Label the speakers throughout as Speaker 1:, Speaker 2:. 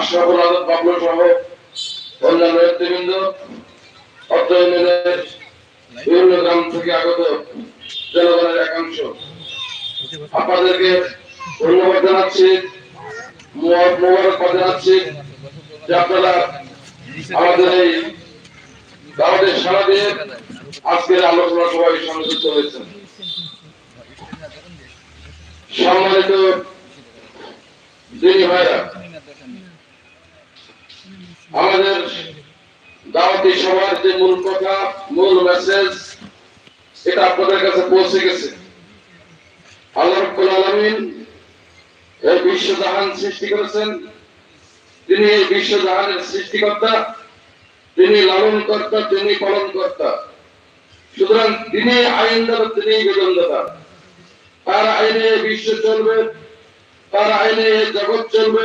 Speaker 1: আশরাফুল আলম সহ অন্যান্য নেতৃবৃন্দ গ্রাম থেকে আগত জনগণের একাংশ। আপনাদেরকে ধন্যবাদ জানাচ্ছি মোবারকবাদ জানাচ্ছি যে আপনারা আমাদের এই দাওয়াতের সারা দিয়ে আজকের আলোচনা সভায় সংযুক্ত হয়েছেন। সম্মানিত দিনী ভাইরা আমাদের দাওয়াতি সভার যে মূল কথা, মূল মেসেজ এটা আপনাদের কাছে পৌঁছে গেছে। আল্লাহ রাব্বুল আলামিন এই বিশ্ব জাহান সৃষ্টি করেছেন। তিনি এই বিশ্ব জাহানের সৃষ্টিকর্তা, তিনি লালন কর্তা তিনি পালন কর্তা সুতরাং তিনি আইন দ্বারা তিনি বেদনদাতা তার আইনে বিশ্ব চলবে, তার আইনে জগৎ চলবে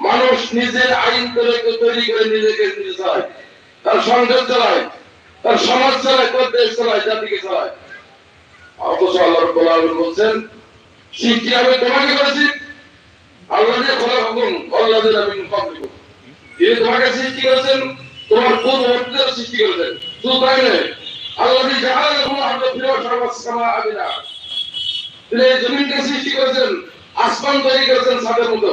Speaker 1: মানুষ নিজের আইন করে তৈরি করে নিজেকে নিজে চালায়। তার সংসার চালায়, তার সমাজ চালায়, তার দেশ চালায়, জাতিকে চালায়। অথচ আল্লাহ বলছেন তোমাকে করেছি? আল্লাহ খোলা হুকুম, আল্লাহ আমি তিনি তোমাকে সৃষ্টি করেছেন? তোমার পূর্ববর্তীদের সৃষ্টি করেছেন? শুধু তাই নয় আল্লাহ যে আমরা ফিরে তিনি জমিনকে সৃষ্টি করেছেন? আসমান তৈরি করেছেন ছাদের মতো।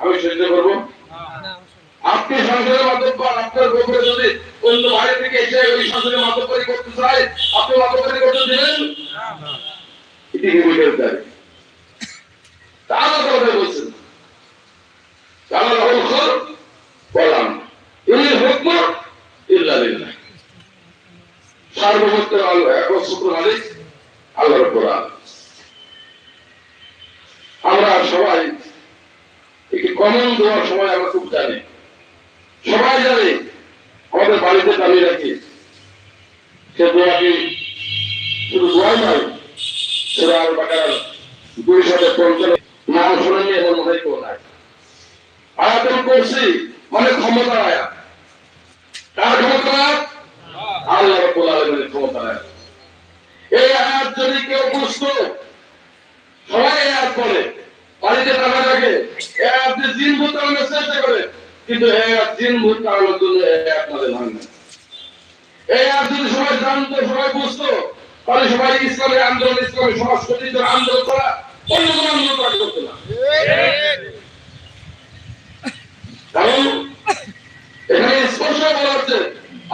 Speaker 1: আমি সহ্য করব। আপনি সংসারের মাতব্বর, আপনার গোপরে যদি অন্য বাইরে থেকে এসে ওই সংসারের মাতব্বরি করতে চায়, আপনি মাতব্বরি করতে দিবেন? এটি কি বুঝে কথা বলছেন। তারা রহল খর বললাম ইনি ইল্লা লিল্লাহ। সার্বভৌমত্ব আল্লাহ একচ্ছত্র মালিক আল্লাহ রাব্বুল আলামিন আমরা সবাই একটি কমন দেওয়ার সময় আমরা খুব জানি। সবাই জানে আমাদের বাড়িতে দাঁড়িয়ে রাখি। সে দোয়াটি শুধু দোয়াই নয়, সেটা আর দুই সাথে এমন মনে কেউ নাই। আয়াতের করছি মানে ক্ষমতা আয়াত কার ক্ষমতা? আয়াত আল্লাহ রাব্বুল আলামিনের ক্ষমতা আয়াত এই আয়াত যদি কেউ বুঝতো, সবাই আয়াত বলে বাড়িতে টাকা আয়াত দিয়ে জিন ভূত তাড়ানোর চেষ্টা করে কিন্তু জিন ভূত তাড়ানোর জন্য হয় না। এই আয়াত যদি সবাই জানতো, সবাই বুঝতো, তাহলে সবাই ইসলামের আন্দোলন ইসলামের সমাজ আন্দোলন করা অন্য কোনো আন্দোলন করা করতো না। কারণ এখানে স্পষ্ট বলা হচ্ছে,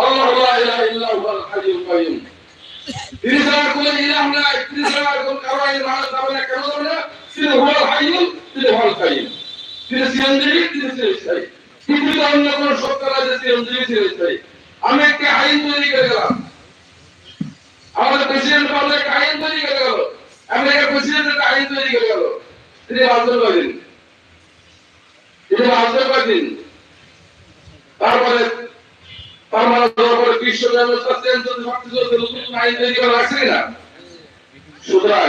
Speaker 1: আল্লাহ ইলাহা ইল্লা হুয়াল হাইয়ুল কাইয়ুম। তিনি ছাড়া কোনো ইলাহ নাই, তিনি ছাড়া কোনো কারও মানা যাবে কেন যাবে না? তিনি হুয়াল হাইয়ুল তিনি হুয়াল কাইয়ুম তিনি চিরঞ্জীবী তিনি চিরস্থায়ী পৃথিবীতে অন্য কোনো নাই যে চিরঞ্জীবী চিরস্থায়ী আমি একটা আইন তৈরি করে গেলাম। আমাদের প্রেসিডেন্ট পারলে একটা আইন তৈরি করে গেল। আমেরিকার প্রেসিডেন্ট একটা আইন তৈরি করে গেল। তিনি কদিন তিনি কদিন তারপরে তার মানে সবকিছু আইন তৈরি না সুতরাং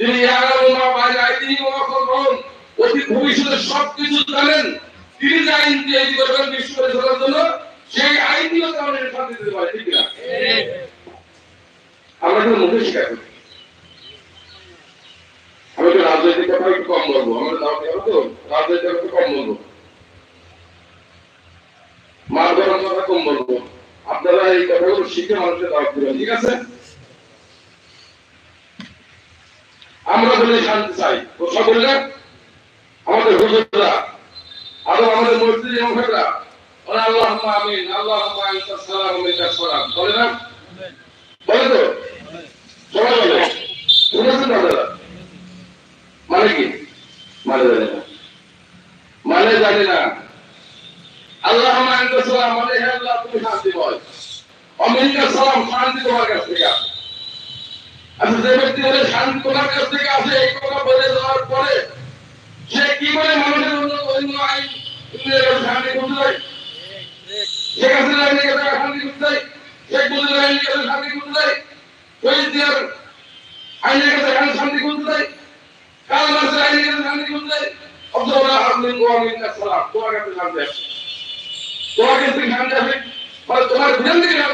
Speaker 1: তিনি ইয়ারাম মা বাইরে আইনি মা অতি ভবিষ্যতে সবকিছু জানেন। তিনি যে আইন তৈরি করবেন, বিশ্ব পরিচালনার জন্য, সেই আইনটিও আমাদের সাথে দিতে পারে, ঠিক না আমরা কিন্তু মুখে স্বীকার করি আমি তো রাজনৈতিক কথা একটু কম বলব, আমরা তো রাজনৈতিক কম বলব। মার গরম কথা কম বলব। আপনারা এই কথাগুলো শিখে মানুষের দাওয়াত দিবেন, ঠিক আছে? আমরা বলে শান্তি চাই। তো সকলে, আমাদের হুজুররা আমাদের মসজিদ সাহেবরা ওরা আল্লাহ আমিন আল্লাহ সালাম বলে না বলে তো সবাই বলে শুনেছেন আপনারা মানে কি মানে জানি না মানে জানি না আল্লাহুম্মা আনতা সালাম মানে হে আল্লাহ তুমি শান্তি বল অমিনকা সালাম শান্তি তোমার কাছ থেকে আসে আচ্ছা যে ব্যক্তি বলে শান্তি তোমার কাছ থেকে আসে এই কথা বলে দেওয়ার পরে সে কি করে মানুষের অন্য অন্য আইন ইংরেজের শান্তি করতে যায় শেখ হাসিনা আইনের কাছে শান্তি করতে যায় শেখ মুজিবুর আইনের কাছে শান্তি করতে যায় শহীদ জিয়ার আইনের কাছে শান্তি শান্তি করতে যায় কাল মাসের আইনের কাছে শান্তি করতে যায় অব্দুল্লাহ আহমেদ ওয়ামিন সালাম তোমার কাছে শান্তি আছে তোমার কাছ থেকে শান্তি আছে মানে তোমার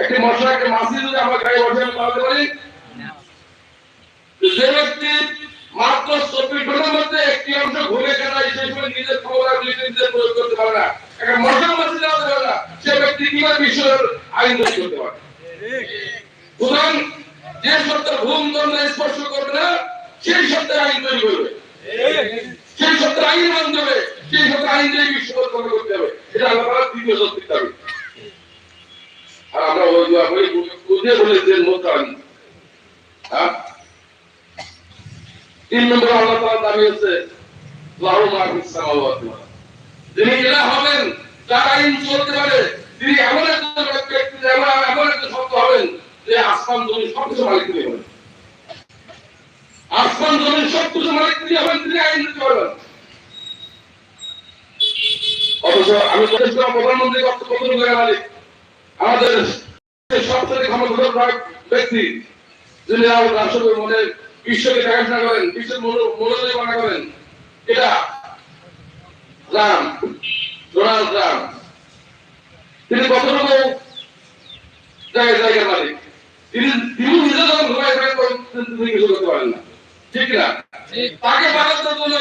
Speaker 1: একটি মশা একটি মাছি যদি আমার গায়ে বসে পালাতে পারি। যে ব্যক্তি মাত্র চব্বিশ ঘণ্টার মধ্যে একটি অংশ ঘুরে কাটায় সেই সময় নিজের ক্ষমতা নিজে নিজে প্রয়োগ করতে পারে না। একটা মশা মাছি লাগাতে পারে না। সে ব্যক্তি কীভাবে বিশ্বের আইন তৈরি করতে পারে? সুতরাং যে সত্তা ঘুম তন্দ্রা স্পর্শ করবে না, সেই সত্তার আইন তৈরি করবে। সেই সত্তার আইন মানতে হবে, সেই সত্তার আইন দিয়ে বিশ্ব করতে হবে। এটা আল্লাহ তাআলা তৃতীয় সত্যির দাবি। আর আমরা ওই দোয়া করি বুঝে বলেছেন মোতান হ্যাঁ? তিন নম্বর আল্লাহ তাআলা দাবি হচ্ছে লাহু মা ফিস সামাওয়াতি। যিনি ইলাহ হবেন তার আইন চলতে পারে, তিনি এমন একজন ব্যক্তি, এমন এমন একজন শব্দ হবেন যে আসমান জমিন সবকিছু মালিক তিনি হবেন। আসমান জমিন সবকিছু মালিক তিনি হবেন, তিনি আইন দিতে পারবেন। অথচ আমি প্রধানমন্ত্রী কত জায়গা মালিক। আমাদের সবচেয়ে ক্ষমতাধর ব্যক্তি যিনি আমাদের রাষ্ট্র মনে বিশ্বকে দেখাশোনা করেন বিশ্বের মনোযোগী মনে করেন এটা রাম ডোনাল্ড ট্রাম্প তিনি কতটুকু জায়গায় জায়গার মালিক? তিনি তিনি নিজে যখন ঘুমায় থাকেন তিনি কিছু করতে পারেন না। ঠিক না? তাকে বাঁচানোর জন্য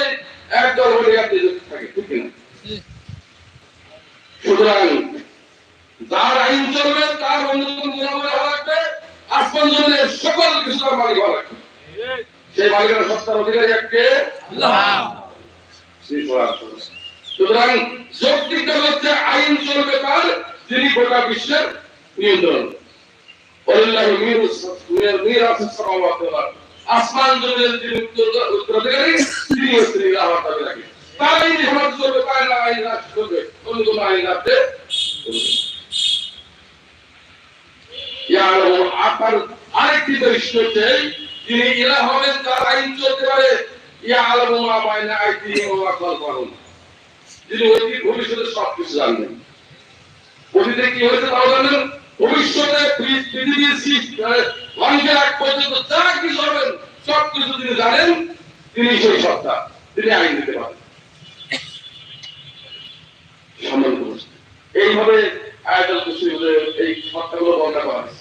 Speaker 1: একদল বডিগার্ড থাকে ঠিক না? সুতরাং যার আইন চলবে, তার অন্যতম হওয়া লাগবে। আসমান জমিনের সকল কিছুর মালিক হওয়া লাগবে। সেই মালিকের সত্তার অধিকারী সুতরাং হচ্ছে আইন চলবে তার যিনি গোটা বিশ্বের নিয়ন্ত্রণ। আসমান উত্তরাধিকারী তিনি অন্য কোনো আইন আকার আরেকটি বৈশিষ্ট্য হচ্ছে, যিনি ইলাহ হবেন, তার আইন চলতে পারে। ইয়ালামু মা বাইনা আইদিহিম ওয়া যিনি অতীত, ভবিষ্যতে সবকিছু জানেন অতীতে কি হয়েছে তাও জানেন ভবিষ্যতে পৃথিবীর মানে আগ পর্যন্ত যা কিছু হবেন সব কিছু তিনি জানেন তিনি সেই সত্তা। তিনি আইন দিতে পারেন। এইভাবে আয়াতুল এই সত্তাগুলো বর্ণনা করা হয়েছে।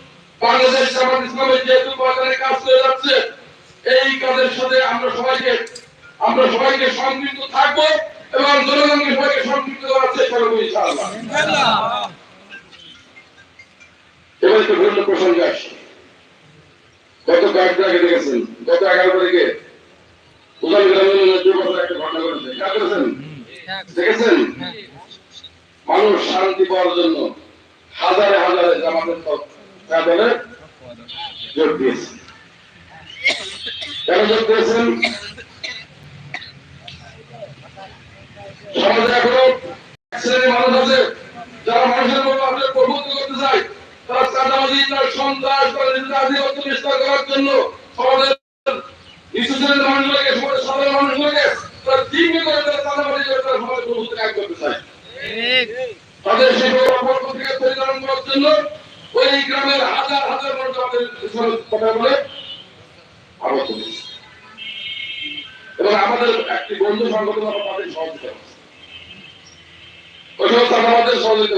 Speaker 1: বাংলাদেশ জামাত ইসলামের যেহেতু বাজারে কাজ করে যাচ্ছে, এই কাজের সাথে আমরা সবাইকে আমরা সবাইকে সম্পৃক্ত থাকব এবং জনগণকে সবাইকে সম্পৃক্ত করার চেষ্টা করব ইনশাআল্লাহ। সঙ্গে আসছে। গত কয়েকদিন আগে দেখেছেন, গত এগারো তারিখে উদাল গ্রামীণ দুর্ঘটনা একটা ঘটনা করেছেন? দেখেছেন? মানুষ শান্তি পাওয়ার জন্য হাজারে হাজারে জামাতের দলে যোগ দিয়েছে কেন যোগ দিয়েছেন সমাজে এখনও শ্রেণির মানুষ আছে যারা মানুষের মতো আপনার প্রভুত্ব করতে চায় তারা চাঁদাবাজি তার সন্ত্রাস তার নিজেদের আধিপত্য বিস্তার করার জন্য সমাজের নিচু শ্রেণির মানুষগুলোকে সমাজের সাধারণ মানুষগুলোকে তারা জিম্মি করে তারা চাঁদাবাজি করে তারা সমাজের প্রভুত্ব কাজ করতে চায় তাদের সেই অপকর্ম থেকে পরিচালনা করার জন্য ওই গ্রামের হাজার হাজার মানুষ আমাদের বলে এবং আমাদের একটি বন্ধু সংগঠন আমরা আমাদের সহযোগিতা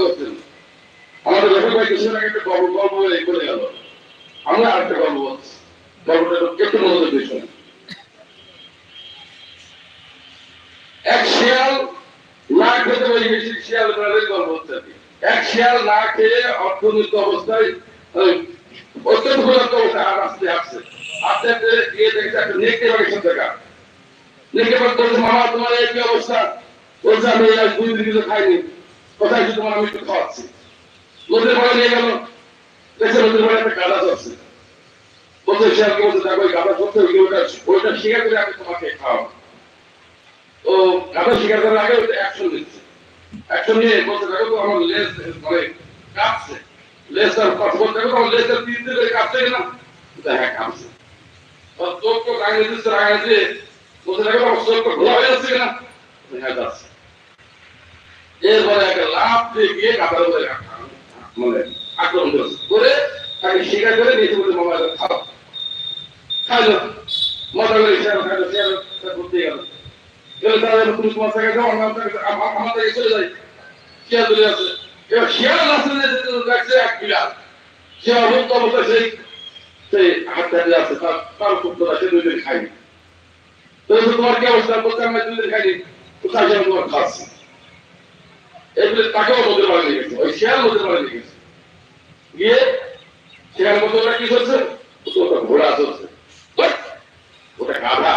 Speaker 1: আরেকটা বলছি। একটু এক শিয়াল না খেতে পারি শিয়াল গল্প হচ্ছে। এক শিয়াল না খেয়ে অর্থনীতি অবস্থায় অত্যন্ত আর আসতে আসছে। আস্তে আস্তে গিয়ে দেখছে একটা সাথে দেখা নেকড়ে বাড়ি মামা, তোমার অবস্থা? আমি দুই দিন কিছু খাইনি। কোথায় শুধু তোমার? আমি একটু খাওয়াচ্ছি। নদীর নিয়ে গেল। দেখছে নদীর একটা গাদা বলছে বলছে, দেখো গাদা চলছে ওইটা ওইটা করে আমি তোমাকে খাওয়াবো। ও গাদা করার আগে অ্যাকশন নিচ্ছে। অ্যাকশন নিয়ে বলতে দেখো তো আমার লেজ মানে কাঁপছে। লেজটার কথা বলতে দেখো আমার লেজটা তিন দিন ধরে কাঁপছে কিনা? হ্যাঁ কাঁপছে। চোখ তো রাঙিয়ে দিচ্ছে রাঙিয়ে দিয়ে বলতে দেখো আমার চোখ তো ঘোলা হয়ে যাচ্ছে কিনা? হ্যাঁ যাচ্ছে। এরপরে একটা লাভ দিয়ে গিয়ে গাদার উপরে মানে আক্রমণ করে তাকে শিকার করে নিচে বলে মামা খাও। খাইলো। মজা করে শেয়ার খাইলো শেয়ার ঘুরতে গেল। গেলে তারা তুমি তোমার থেকে যাও, আমার আমার আমার থেকে চলে যাই। শিয়াল চলে আছে এবার শিয়াল আসলে লাগছে এক বিড়াল সে অবস্থা অবস্থায় সেই সেই হাত ধরে আছে তার তার পুত্র সে দুই দিন খায়নি তো তোমার কি অবস্থা? বলছে আমি দুই দিন খাইনি কোথায় যেন তোমার খাচ্ছি? এগুলো তাকেও নদীর বাড়ি নিয়ে গেছে। ওই শিয়াল নদীর বাড়ি নিয়ে গেছে। গিয়ে শিয়াল মতো কি করছে ওটা ঘোড়া চলছে ওটা গাধা।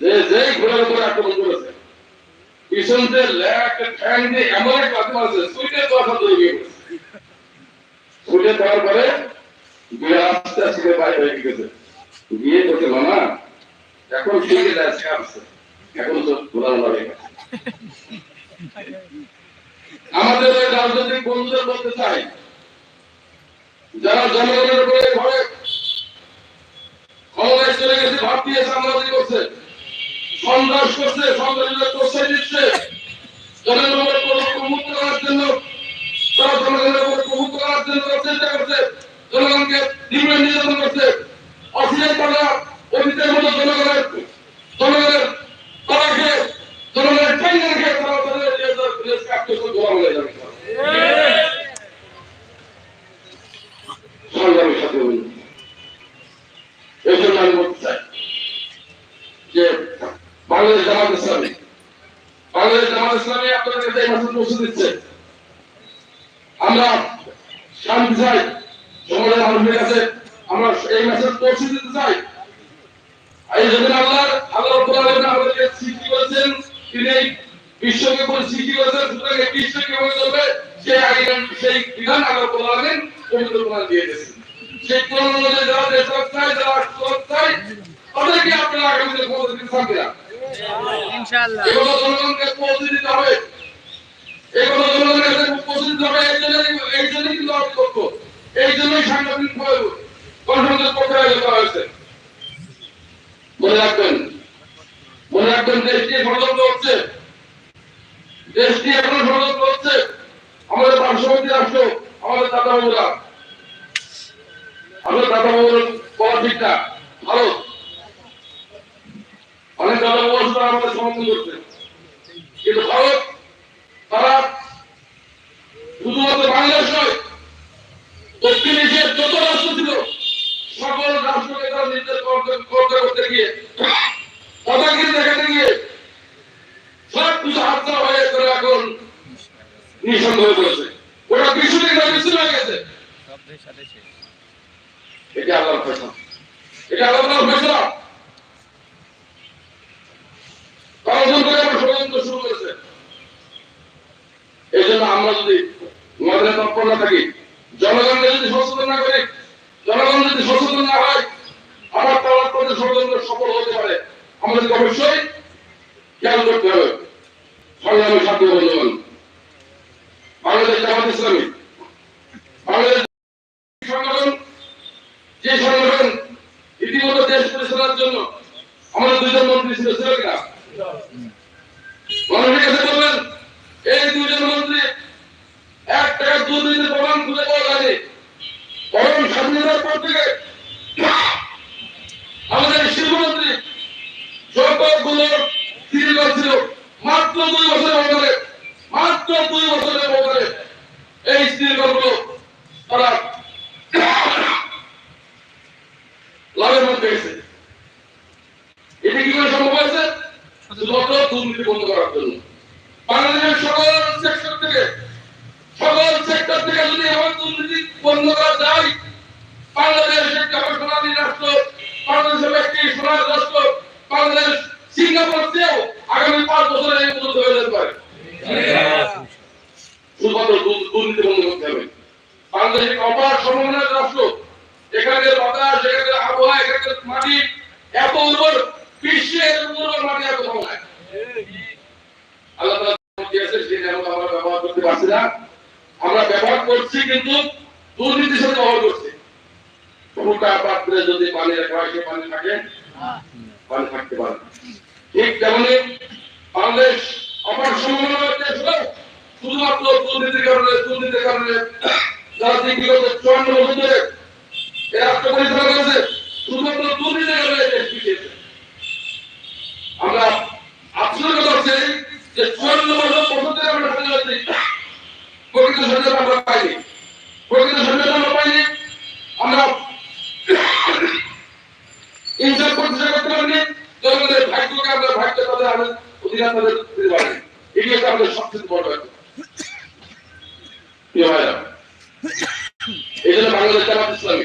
Speaker 1: যে যেই ঘোড়ার উপরে আক্রমণ করেছে, পিছন একটা ঠ্যাং দিয়ে এমন এক কথা মারছে সুইটে কথা ধরে গিয়ে সুইটে দেওয়ার পরে বিয়ে আস্তে আস্তে বাইরে হয়ে গেছে। গিয়ে বলছে, মামা, এখন যাচ্ছে আসছে, এখন তো হয়ে গেছে। আমাদের ওই রাজনৈতিক বন্ধুদের বলতে চাই, যারা জনগণের উপরে ঘরে ক্ষমতায় চলে গেছে ভাব দিয়ে সামলাদি করছে সন্ত্রাস করছে সন্ত্রাসীদের প্রশ্রয় দিচ্ছে? জনগণের উপর প্রভুত্ব করার জন্য তারা জনগণের উপর প্রভুত্ব করার জন্য চেষ্টা করছে। জনগণকে তীব্র নির্যাতন করছে। অফিসের তারা অতীতের মতো জনগণের জনগণের তারা খেয়ে জনগণের ট্রেনিং খেয়ে তারা তাদের দেশকে আত্মীয় গোলা বলে যাবে সংগ্রামের সাথে বলি এই জন্য আমি বলতে চাই যে বাংলাদেশ জামাত ইসলামী বাংলাদেশ জামাত ইসলামী আপনাদের কাছে এই মাসে পৌঁছে দিচ্ছে আমরা শান্তি চাই সমাজের মানুষের কাছে আমরা এই মেসেজ পৌঁছে দিতে চাই এই জন্য আল্লাহ আল্লাহ রাব্বুল আলামিন আমাদেরকে সৃষ্টি করেছেন তিনি এই বিশ্বকে করে সৃষ্টি করেছেন সুতরাং এই বিশ্বকে কীভাবে চলবে সেই আইন সেই বিধান আল্লাহ রাব্বুল আলামিন পবিত্র কোরআন দিয়ে দিয়েছেন সেই কোরআন অনুযায়ী যারা দেশ চায় যারা সুরত চায় তাদেরকে আপনারা আগামীতে পৌঁছে দিতে থাকবে।
Speaker 2: ইনশাআল্লাহ।
Speaker 1: এগুলো জনগণকে পৌঁছে দিতে হবে। এগুলো জনগণের কাছে পৌঁছে দিতে হবে এই জন্য এই জন্য কিন্তু আমি করব। এই জন্যই সাংগঠনিক কনফারেন্স করতে আয়োজন করা হয়েছে। মনে রাখবেন মনে রাখবেন দেশটি ষড়যন্ত্র হচ্ছে। দেশটি এখনও ষড়যন্ত্র হচ্ছে। আমাদের পার্শ্ববর্তী রাষ্ট্র আমাদের দাদা বাবুরা আপনার দাদা বাবুর বলা ঠিক না। ভালো। অনেক দাদা তারা আমাদের সমর্থন করছে। কিন্তু ভারত তারা শুধুমাত্র বাংলাদেশ নয়, দক্ষিণ এশিয়ার যত রাষ্ট্র ছিল, সকল রাষ্ট্রকে তারা করতে করতে গিয়ে দাদাগিরি দেখাতে গিয়ে সব কিছু হাতটা হয়ে করে এখন নিঃসন্দ হয়ে পড়েছে ওরা বিশ্ব থেকে বিশ্ব হয়ে গেছে
Speaker 2: শব্দের সাথে শেষ
Speaker 1: এটা আল্লাহর ফয়সালা এটা আল্লাহর ফয়সালা ষড়যন্ত্র করে আবার ষড়যন্ত্র শুরু করেছে এই জন্য আমরা যদি আমাদের তৎপর না থাকি জনগণকে যদি সচেতন না করি জনগণ যদি সচেতন না হয় আবার তার পথে ষড়যন্ত্র সফল হতে পারে আমাদেরকে অবশ্যই খেয়াল করতে হবে সংগ্রামী ছাত্র বন্ধুগণ বাংলাদেশ জামাত ইসলামী বাংলাদেশ সংগঠন যে সংগঠন ইতিমধ্যে দেশ পরিচালনার জন্য আমাদের দুজন মন্ত্রী ছিল ছিল মানুষের কাছে বলবেন। এই দুজন মন্ত্রী এক টাকা দুর্নীতির প্রমাণ খুঁজে পাওয়া যায়নি। বরং স্বাধীনতার পর থেকে আমাদের শিল্পমন্ত্রী যতগুলো সিরিয়াল ছিল, মাত্র দুই বছরের ব্যবধানে মাত্র দুই বছরের ব্যবধানে এই সিরিয়ালগুলো তারা লাভের মধ্যে গেছে এটা কি করে সম্ভব হয়েছে? শুধুমাত্র দুর্নীতি বন্ধ করার জন্য। বাংলাদেশের সকল সেক্টর থেকে, সকল সেক্টর থেকে যদি এমন দুর্নীতি বন্ধ করা যায়, বাংলাদেশ একটি হবে সোনালী রাষ্ট্র বাংলাদেশ হবে একটি সোনার রাষ্ট্র বাংলাদেশ সিঙ্গাপুর চেয়েও আগামী পাঁচ বছরে এই উন্নত হয়ে যেতে পারে শুধুমাত্র দু- দুর্নীতি বন্ধ করতে হবে বাংলাদেশ একটি অপার সম্ভাবনার রাষ্ট্র এখানকার বাতাস এখানকার আবহাওয়া এখানকার মাটি এত উর্বর বিশ্বের উর্বর মাটি এত কম নাই আল্লাহ তাআলা দিয়েছে সেই নিয়ামত আমরা ব্যবহার করতে পারছি না আমরা ব্যবহার করছি কিন্তু দুর্নীতির সাথে ব্যবহার করছি ফুটা পাত্রে যদি পানি রাখা হয় সে পানি থাকে পানি থাকতে পারে না। ঠিক তেমনি বাংলাদেশ অপার সম্ভাবনার দেশ হলেও শুধুমাত্র দুর্নীতির কারণে দুর্নীতির কারণে যারা যে বিগত চুয়ান্ন বছর ধরে এই রাষ্ট্র করেছে আমরা আফসোসের কথা যে চুয়ান্ন বছর বছর ধরে আমরা স্বাধীনতা দিই। প্রকৃত আমরা পাইনি। আমরা পাইনি। আমরা করতে পারিনি। জনগণের আমরা ভাগ্য অধিকার তাদের দিতে সবচেয়ে বড় বাংলাদেশ জামাত ইসলামী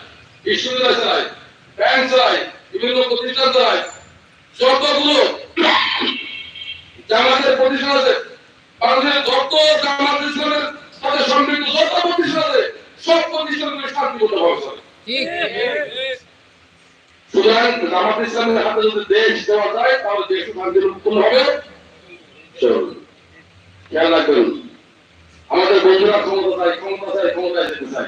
Speaker 1: বিশ্ববিদ্যালয় চালায় ব্যাংক চালায় বিভিন্ন প্রতিষ্ঠান চালায় যতগুলো জামাতের প্রতিষ্ঠান আছে বাংলাদেশের যত জামাত ইসলামের সাথে সম্পৃক্ত যত প্রতিষ্ঠান আছে সব প্রতিষ্ঠানগুলো শান্তিপূর্ণ ভাবে চলে সুতরাং জামাত ইসলামের হাতে যদি দেশ দেওয়া যায় তাহলে দেশ শান্তিপূর্ণ হবে। খেয়াল রাখবেন। আমাদের বন্ধুরা ক্ষমতা চাই ক্ষমতা চাই ক্ষমতায় যেতে চাই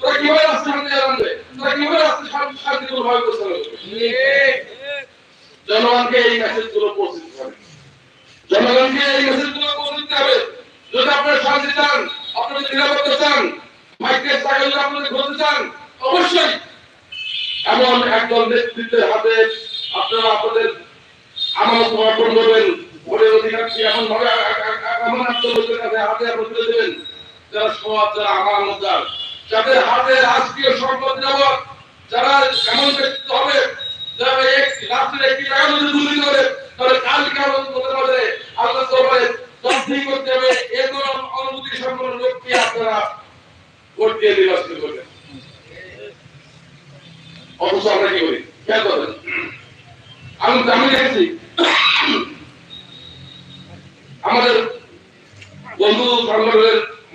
Speaker 1: তারা কীভাবে পরিচালনা জনগণকে এই মেসেজগুলো পৌঁছে দিতে হবে। যদি আপনারা শান্তি চান আপনারা নিরাপত্তা চান ভাগ্যের চাকরি যদি করতে চান, অবশ্যই এমন একদল নেতৃত্বের হাতে আপনারা আপনাদের আমানত সমর্পণ করবেন। ভোটের অধিকারটি এমন ভাবে এমন একদল কাছে হাতে আপনারা দেবেন? যারা সমাজ যারা আমার মধ্যে যাদের হাতে রাষ্ট্রীয় সম্পদ নিরাপদ যারা এমন ব্যক্তিত্ব হবে, যারা এক রাষ্ট্রের একটি জায়গা যদি করে, তাহলে আমাদের করতে হবে এরকম সম্পন্ন লোককে আপনারা ভোট দিয়ে করবেন। অথচ আমরা কি করি? খেয়াল করেন। আমি আমাদের বন্ধু সংগঠনের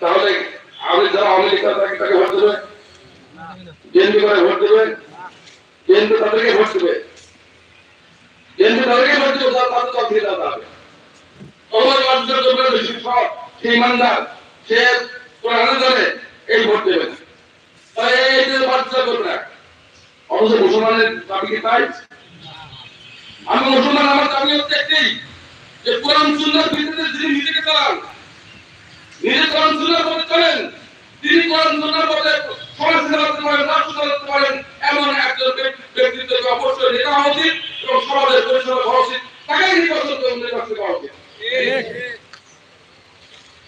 Speaker 1: তাহলে আমি যারা আমেরিকা তাকে তাকে ভোট দেবে? বিএনপি করে ভোট দেবে? বিএনপি তাদেরকে ভোট দেবে? বিএনপি তাদেরকে ভোট দেবে তার তাদের থেকে দাদা হবে এই ভোট দেবে মুসলমানের তাই? আমি মুসলমান, আমার দাবি হচ্ছে একটাই যে কোরআন সুন্নাহর ভিত্তিতে যিনি নিজেকে চালান নিজে কোরআন সুন্নাহর মধ্যে চলেন। তিনি কোরআন সুন্নাহর মধ্যে সমাজ চালাতে পারেন, রাষ্ট্র চালাতে পারেন, এমন একজন ব্যক্তিত্বকে অবশ্যই নেতা হওয়া উচিত এবং সমাজের পরিচালনা হওয়া উচিত। তাকেই নির্বাচন করে নির্বাচিত করা উচিত।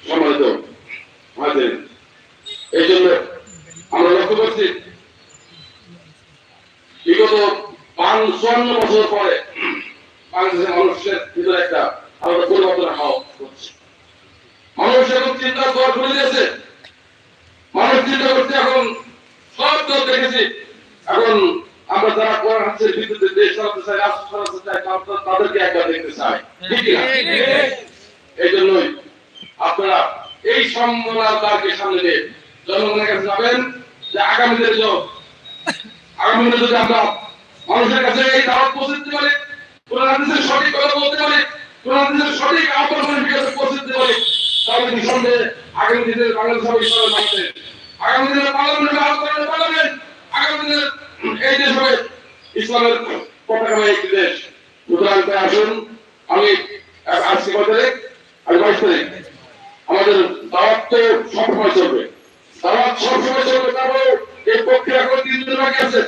Speaker 1: সম্মানিত হাজির এই জন্য আমরা লক্ষ্য করছি, বিগত পাঁচচন্ন বছর পরে বাংলাদেশের মানুষের ভিতরে একটা আলাদা পরিবর্তন হওয়া হচ্ছে মানুষ এখন চিন্তার দর খুলে দিয়েছে মানুষ চিন্তা করছে এখন সব দল দেখেছি। এখন আমরা যারা কোরআন হাদিসের ভিত্তিতে দেশ চালাতে চাই রাষ্ট্র চালাতে চাই তাদের- তাদেরকে একবার দেখতে চাই ঠিক না এই জন্যই আপনারা এই সম্মানদারকে সামনে দিয়ে জনগণের কাছে যাবেন যে আগামী দিনে আগামী দিনে যদি আমরা মানুষের কাছে এই দাওয়াত পৌঁছে দিতে পারি কোরআন হাদিসের সঠিক কথা বলতে পারি কোরআন হাদিসের সঠিক আহ্বান মানুষের কাছে পৌঁছে দিতে পারি তাহলে নিঃসন্দেহে আগামী দিনের বাংলাদেশ হবে ইসলামের মাঠে আগামী দিনের পার্লামেন্ট হবে আহ্বানের পার্লামেন্ট। আগামী দিনের এই দেশ হবে ইসলামের পতাকা একটি দেশ। সুতরাং তাই আসুন, আমি আজকে কত তারিখ আজ বাইশ তারিখ, আমাদের দাওয়াত তো সবসময় চলবে। দাওয়াত সবসময় চলবে তারপরে এই পক্ষে এখন তিন দিন বাকি আছে।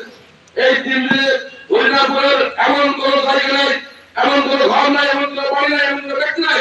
Speaker 1: এই তিন দিনে হরিনাথপুরের এমন কোন জায়গা নাই, এমন কোন ঘর নাই, এমন কোন বাড়ি নাই, এমন কোন ব্যক্তি নাই।